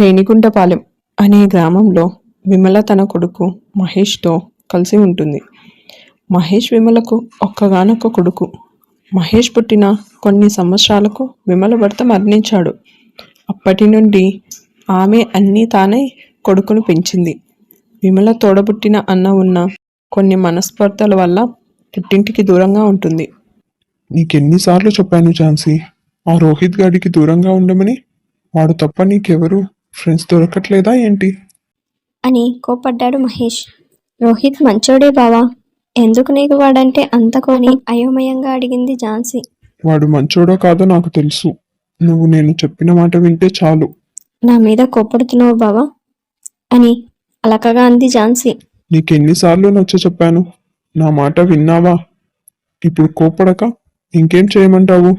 రేణిగుంటపాలెం అనే గ్రామంలో విమల తన కొడుకు మహేష్తో కలిసి ఉంటుంది. మహేష్ విమలకు ఒక్కగానొక్క కొడుకు. మహేష్ పుట్టిన కొన్ని సంవత్సరాలకు విమల భర్త మరణించాడు. అప్పటి నుండి ఆమె అన్నీ తానే కొడుకును పెంచింది. విమల తోడబుట్టిన అన్న ఉన్న కొన్ని మనస్పర్ధల వల్ల పుట్టింటికి దూరంగా ఉంటుంది. నీకెన్నిసార్లు చెప్పాను ఝాన్సీ ఆ రోహిత్ గాడికి దూరంగా ఉండమని? వాడు తప్ప నీకెవరు ఫ్రెండ్స్ దొరకట్లేదా ఏంటి? అని కోపడ్డాడు మహేష్. రోహిత్ మంచోడే బావా. ఎందుకు నీకు వాడంటే అంత కొని అయోమయంగా అడిగింది ఝాన్సీ. వాడు మంచోడో కాదో నాకు తెలుసు. నువ్వు నేను చెప్పిన మాట వింటే చాలు. నా మీద కోపడుతున్నావు బావా? అని అలకగా అంది ఝాన్సీ. నీకెన్నిసార్లు నచ్చ చెప్పాను. నా మాట విన్నావా? ఇప్పుడు కోపడక ఇంకేం చేయమంటావు?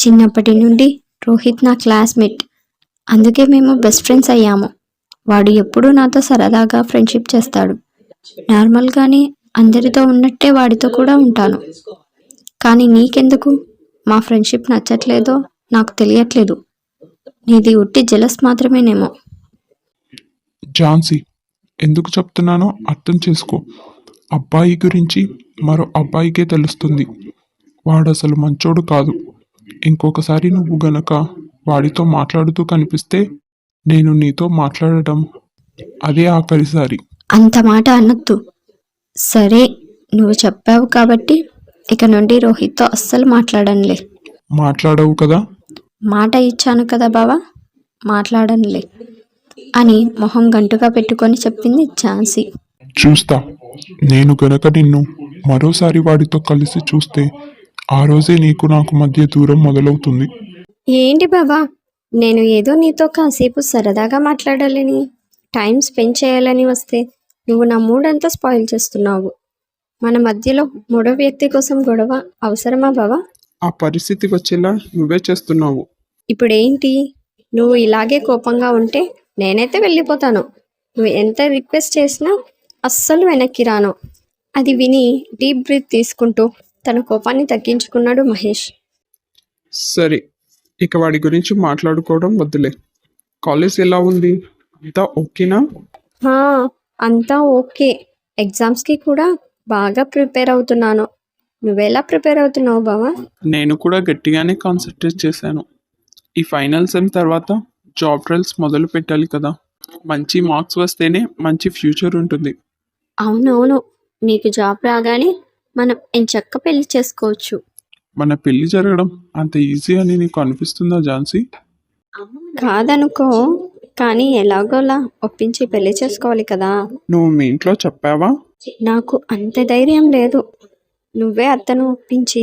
చిన్నప్పటి నుండి రోహిత్ నా క్లాస్మేట్. అందుకే మేము బెస్ట్ ఫ్రెండ్స్ అయ్యాము. వాడు ఎప్పుడూ నాతో సరదాగా ఫ్రెండ్షిప్ చేస్తాడు. నార్మల్గానే అందరితో ఉన్నట్టే వాడితో కూడా ఉంటాను. కానీ నీకెందుకు? మా ఫ్రెండ్షిప్ నచ్చట్లేదో నాకు తెలియట్లేదు. నీది ఉట్టి జలస్ మాత్రమేనేమో. ఝాన్సీ ఎందుకు చెప్తున్నానో అర్థం చేసుకో. అబ్బాయి గురించి మరో అబ్బాయికే తెలుస్తుంది. వాడు అసలు మంచోడు కాదు. ఇంకొకసారి నువ్వు గనక వాడితో మాట్లాడుతూ కనిపిస్తే నేను నీతో మాట్లాడటం అదే ఆఖరిసారి. అంత మాట అనొద్దు. సరే నువ్వు చెప్పావు కాబట్టి ఇక నుండి రోహిత్తో అస్సలు మాట్లాడనులే. మాట్లాడవు కదా? మాట ఇచ్చాను కదా బావా మాట్లాడనులే అని మొహం గంటుగా పెట్టుకొని చెప్పింది ఝాన్సీ. చూస్తా నేను గనక నిన్ను మరోసారి వాడితో కలిసి చూస్తే ఆ రోజే నీకు నాకు మధ్య దూరం మొదలవుతుంది. ఏంటి బావా? నేను ఏదో నీతో కాసేపు సరదాగా మాట్లాడాలని టైం స్పెండ్ చేయాలని వస్తే నువ్వు నా మూడంతా స్పాయిల్ చేస్తున్నావు. మన మధ్యలో మూడో వ్యక్తి కోసం గొడవ అవసరమా బావా? ఆ పరిస్థితికి వచ్చేలా నువ్వే చేస్తున్నావు. ఇప్పుడేంటి? నువ్వు ఇలాగే కోపంగా ఉంటే నేనైతే వెళ్ళిపోతాను. నువ్వు ఎంత రిక్వెస్ట్ చేసినా అస్సలు వెనక్కి రాను. అది విని డీప్ బ్రీత్ తీసుకుంటూ తన కోపాన్ని తగ్గించుకున్నాడు మహేష్. సరే ఇక వాడి గురించి మాట్లాడుకోవడం వద్దులే. కాలేజ్ ఎలా ఉంది? అంతా ఓకేనా? హా, అంతా ఓకే. ఎగ్జామ్స్కి కూడా బాగా ప్రిపేర్ అవుతున్నాను. నువ్వెలా ప్రిపేర్ అవుతున్నావు బావా? నేను కూడా గట్టిగానే కాన్సన్ట్రేట్ చేశాను. ఈ ఫైనల్ సెమ్ తర్వాత జాబ్ ట్రయల్స్ మొదలు పెట్టాలి కదా. మంచి మార్క్స్ వస్తేనే మంచి ఫ్యూచర్ ఉంటుంది. అవునవును. నీకు జాబ్ రాగానే మనం ఎంచక్క పెళ్ళి చేసుకోవచ్చు. మన పెళ్ళి జరగడం అంత ఈజీ అని నీకు అనిపిస్తుందా ఝాన్సీ? కాదనుకో కానీ ఎలాగోలా ఒప్పించి పెళ్ళి చేసుకోవాలి కదా. నువ్వు మీ ఇంట్లో చెప్పావా? నాకు అంత ధైర్యం లేదు. నువ్వే అత్తను ఒప్పించి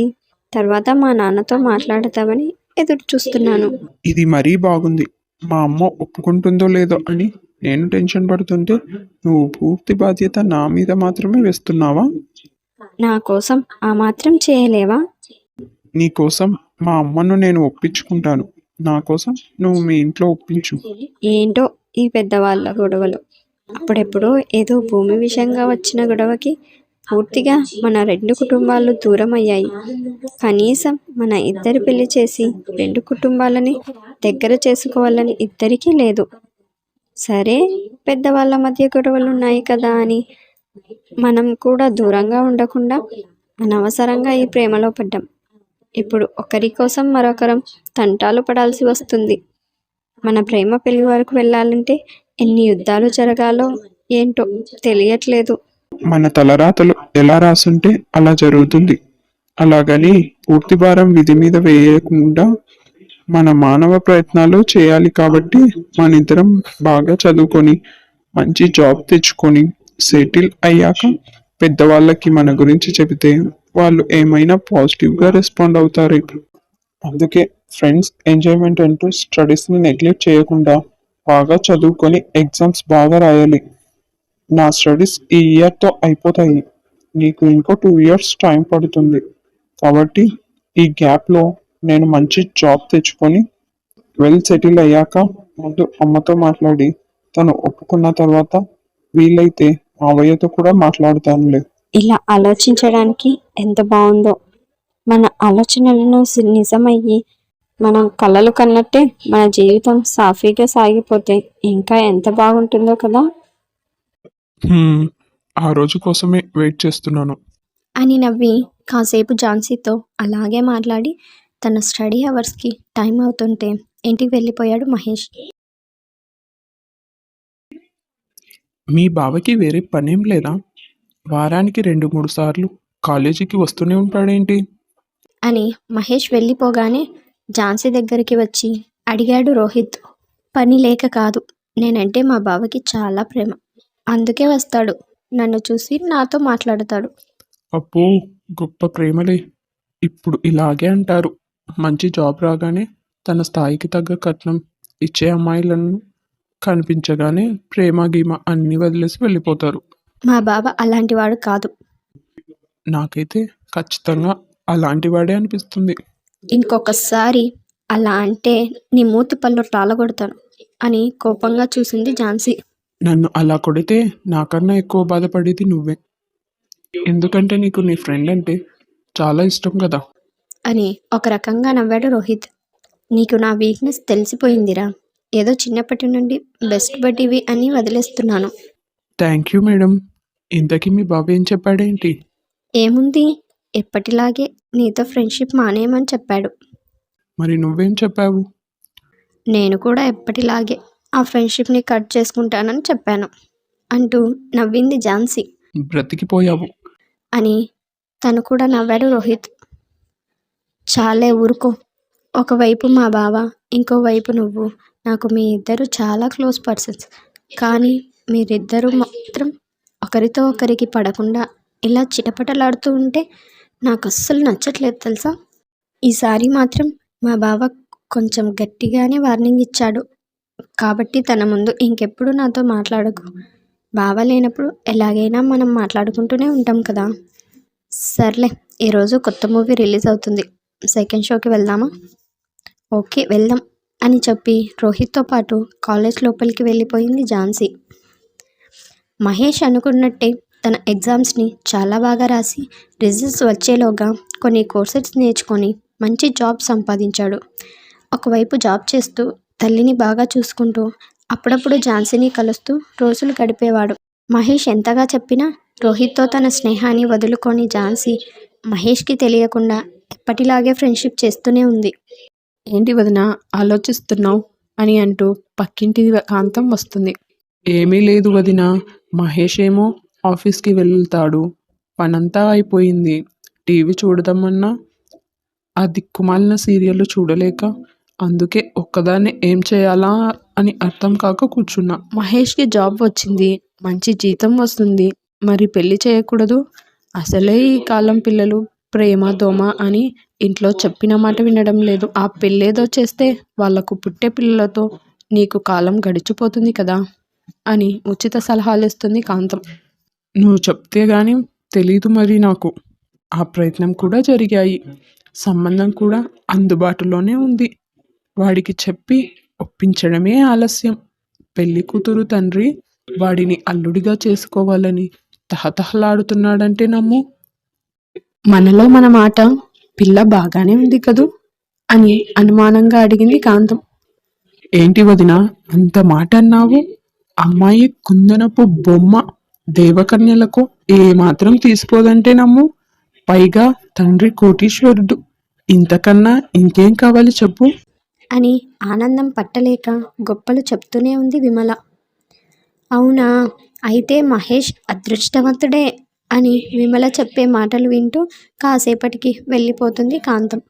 తర్వాత మా నాన్నతో మాట్లాడతావని ఎదురు చూస్తున్నాను. ఇది మరీ బాగుంది. మా అమ్మ ఒప్పుకుంటుందో లేదో అని నేను టెన్షన్ పడుతుంటే నువ్వు పూర్తి బాధ్యత నా మీద మాత్రమే వేస్తున్నావా? నా కోసం ఆ మాత్రం చేయలేవా? నీకోసం మా అమ్మను నేను ఒప్పించుకుంటాను. నా కోసం నువ్వు మీ ఇంట్లో ఒప్పించు. ఏంటో ఈ పెద్దవాళ్ళ గొడవలు. అప్పుడెప్పుడో ఏదో భూమి విషయంగా వచ్చిన గొడవకి పూర్తిగా మన రెండు కుటుంబాలు దూరం అయ్యాయి కనీసం మన ఇద్దరి పెళ్ళి చేసి రెండు కుటుంబాలని దగ్గర చేసుకోవాలని ఇద్దరికీ లేదు. సరే పెద్దవాళ్ళ మధ్య గొడవలు ఉన్నాయి కదా అని మనం కూడా దూరంగా ఉండకుండా అనవసరంగా ఈ ప్రేమలో పడ్డాం. ఇప్పుడు ఒకరి కోసం మరొకరం తంటాలు పడాల్సి వస్తుంది. మన ప్రేమ పెళ్ళి వరకు వెళ్ళాలంటే ఎన్ని యుద్ధాలు జరగాలో ఏంటో తెలియట్లేదు. మన తలరాతలు ఎలా రాసుంటే అలా జరుగుతుంది. అలాగని పూర్తి భారం విధి మీద వేయకుండా మన మానవ ప్రయత్నాలు చేయాలి కాబట్టి మన ఇద్దరం బాగా చదువుకొని మంచి జాబ్ తెచ్చుకొని సెటిల్ అయ్యాక పెద్దవాళ్ళకి మన గురించి చెబితే వాళ్ళు ఏమైనా పాజిటివ్గా రెస్పాండ్ అవుతారు అందుకే ఫ్రెండ్స్ ఎంజాయ్మెంట్ అంటూ స్టడీస్ని నెగ్లెక్ట్ చేయకుండా బాగా చదువుకొని ఎగ్జామ్స్ బాగా రాయాలి. నా స్టడీస్ ఈ ఇయర్తో అయిపోతాయి. నీకు ఇంకో టూ ఇయర్స్ టైం పడుతుంది. కాబట్టి ఈ గ్యాప్లో నేను మంచి జాబ్ తెచ్చుకొని వెల్ సెటిల్ అయ్యాక ముందు అమ్మతో మాట్లాడి తను ఒప్పుకున్న తర్వాత వీలైతే మావయ్యతో కూడా మాట్లాడుతానులే. ఇలా ఆలోచించడానికి ఎంత బాగుందో. మన ఆలోచనలను నిజమయ్యి మనం కలలు కన్నట్టే మన జీవితం సాఫీగా సాగిపోతే ఇంకా ఎంత బాగుంటుందో కదా. ఆ రోజు కోసమే వెయిట్ చేస్తున్నాను. అని నవ్వి కాసేపు ఝాన్సీతో అలాగే మాట్లాడి తన స్టడీ అవర్స్కి టైం అవుతుంటే ఇంటికి వెళ్ళిపోయాడు మహేష్. మీ బావకి వేరే పనేం లేదా? వారానికి రెండు మూడు సార్లు కాలేజీకి వస్తూనే ఉంటాడేంటి? అని మహేష్ వెళ్ళిపోగానే ఝాన్సీ దగ్గరికి వచ్చి అడిగాడు రోహిత్ పని లేక కాదు నేనంటే మా బావకి చాలా ప్రేమ. అందుకే వస్తాడు నన్ను చూసి నాతో మాట్లాడతాడు. అబ్బో గొప్ప ప్రేమలే. ఇప్పుడు ఇలాగే అంటారు. మంచి జాబ్ రాగానే తన స్థాయికి తగ్గ కట్నం ఇచ్చే అమ్మాయిలను కనిపించగానే ప్రేమ గీమ అన్ని వదిలేసి వెళ్ళిపోతారు. మా బావ అలాంటివాడు కాదు. నాకైతే ఖచ్చితంగా అలాంటి వాడే అనిపిస్తుంది. ఇంకొకసారి అలా అంటే నీ మూతి పళ్ళు రాలగొడతాను అని కోపంగా చూసింది ఝాన్సీ. నన్ను అలా కొడితే నాకన్నా ఎక్కువ బాధపడేది నువ్వే. ఎందుకంటే నీకు నీ ఫ్రెండ్ అంటే చాలా ఇష్టం కదా. అని ఒక రకంగా నవ్వాడు రోహిత్. నీకు నా వీక్నెస్ తెలిసిపోయిందిరా. ఏదో చిన్నప్పటి నుండి బెస్ట్ బడ్డీవి అని వదిలేస్తున్నాను. Thank you madam. ఇంతకీ మీ బాబు ఏం చెప్పాడేంటి? ఏముంది? ఎప్పటిలాగే నీతో ఫ్రెండ్షిప్ మానేయమని చెప్పాడు. మరి నువ్వేం చెప్పావు? నేను కూడా ఎప్పటిలాగే ఆ ఫ్రెండ్షిప్ని కట్ చేసుకుంటానని చెప్పాను. అంటూ నవ్వింది ఝాన్సీ. బ్రతికిపోయావు. అని తను కూడా నవ్వాడు రోహిత్. చాలే ఊరుకో. ఒకవైపు మా బావ ఇంకోవైపు నువ్వు. నాకు మీ ఇద్దరు చాలా క్లోజ్ పర్సన్స్. కానీ మీరిద్దరూ మాత్రం ఒకరితో ఒకరికి పడకుండా ఇలా చిటపటలాడుతూ ఉంటే నాకు అస్సలు నచ్చట్లేదు తెలుసా? ఈసారి మాత్రం మా బావ కొంచెం గట్టిగానే వార్నింగ్ ఇచ్చాడు. కాబట్టి తన ముందు ఇంకెప్పుడు నాతో మాట్లాడకు. బావ లేనప్పుడు ఎలాగైనా మనం మాట్లాడుకుంటూనే ఉంటాం కదా. సర్లే ఈరోజు కొత్త మూవీ రిలీజ్ అవుతుంది. సెకండ్ షోకి వెళ్దామా? ఓకే వెళ్దాం అని చెప్పి రోహిత్తో పాటు కాలేజ్ లోపలికి వెళ్ళిపోయింది ఝాన్సీ. మహేష్ అనుకున్నట్టే తన ఎగ్జామ్స్ని చాలా బాగా రాసి రిజల్ట్స్ వచ్చేలోగా కొన్ని కోర్సెస్ నేర్చుకొని మంచి జాబ్ సంపాదించాడు. ఒకవైపు జాబ్ చేస్తూ తల్లిని బాగా చూసుకుంటూ అప్పుడప్పుడు ఝాన్సీని కలుస్తూ రోజులు గడిపేవాడు. మహేష్ ఎంతగా చెప్పినా రోహిత్తో తన స్నేహాన్ని వదులుకొని ఝాన్సీ మహేష్కి తెలియకుండా ఎప్పటిలాగే ఫ్రెండ్షిప్ చేస్తూనే ఉంది. ఏంటి వదిన ఆలోచిస్తున్నావు? అని అంటూ పక్కింటి కాంతం వస్తుంది. ఏమీ లేదు వదిన. మహేష్ ఏమో ఆఫీస్కి వెళ్తాడు. పనంతా అయిపోయింది. టీవీ చూడదామన్నా ఆ దిక్కుమాలిన సీరియల్ చూడలేక అందుకే ఒక్కదాన్ని ఏం చేయాలా అని అర్థం కాక కూర్చున్నా. మహేష్కి జాబ్ వచ్చింది. మంచి జీతం వస్తుంది. మరి పెళ్ళి చేయకూడదు? అసలే ఈ కాలం పిల్లలు ప్రేమ దోమ అని ఇంట్లో చెప్పిన మాట వినడం లేదు. ఆ పెళ్ళేదో చేస్తే వాళ్ళకు పుట్టే పిల్లలతో నీకు కాలం గడిచిపోతుంది కదా? అని ఉచిత సలహాలు ఇస్తుంది కాంతం. నువ్వు చెప్తే గాని తెలీదు మరి నాకు. ఆ ప్రయత్నం కూడా జరిగాయి. సంబంధం కూడా అందుబాటులోనే ఉంది. వాడికి చెప్పి ఒప్పించడమే ఆలస్యం. పెళ్ళి కూతురు తండ్రి వాడిని అల్లుడిగా చేసుకోవాలని తహతహలాడుతున్నాడంటే నమ్ము. మనలో మన మాట పిల్ల బాగానే ఉంది కదూ? అని అనుమానంగా అడిగింది కాంతం. ఏంటి వదిన అంత మాట అన్నావు? అమ్మాయి కుందనపు బొమ్మ దేవకన్యలకు ఏమాత్రం తీసిపోదంటే నమ్ము. పైగా తండ్రి కోటీశ్వరుడు. ఇంతకన్నా ఇంకేం కావాలి చెప్పు? అని ఆనందం పట్టలేక గొప్పలు చెప్తూనే ఉంది విమల. అవునా? అయితే మహేష్ అదృష్టవంతుడే అని విమల చెప్పే మాటలు వింటూ కాసేపటికి వెళ్ళిపోతుంది కాంతం.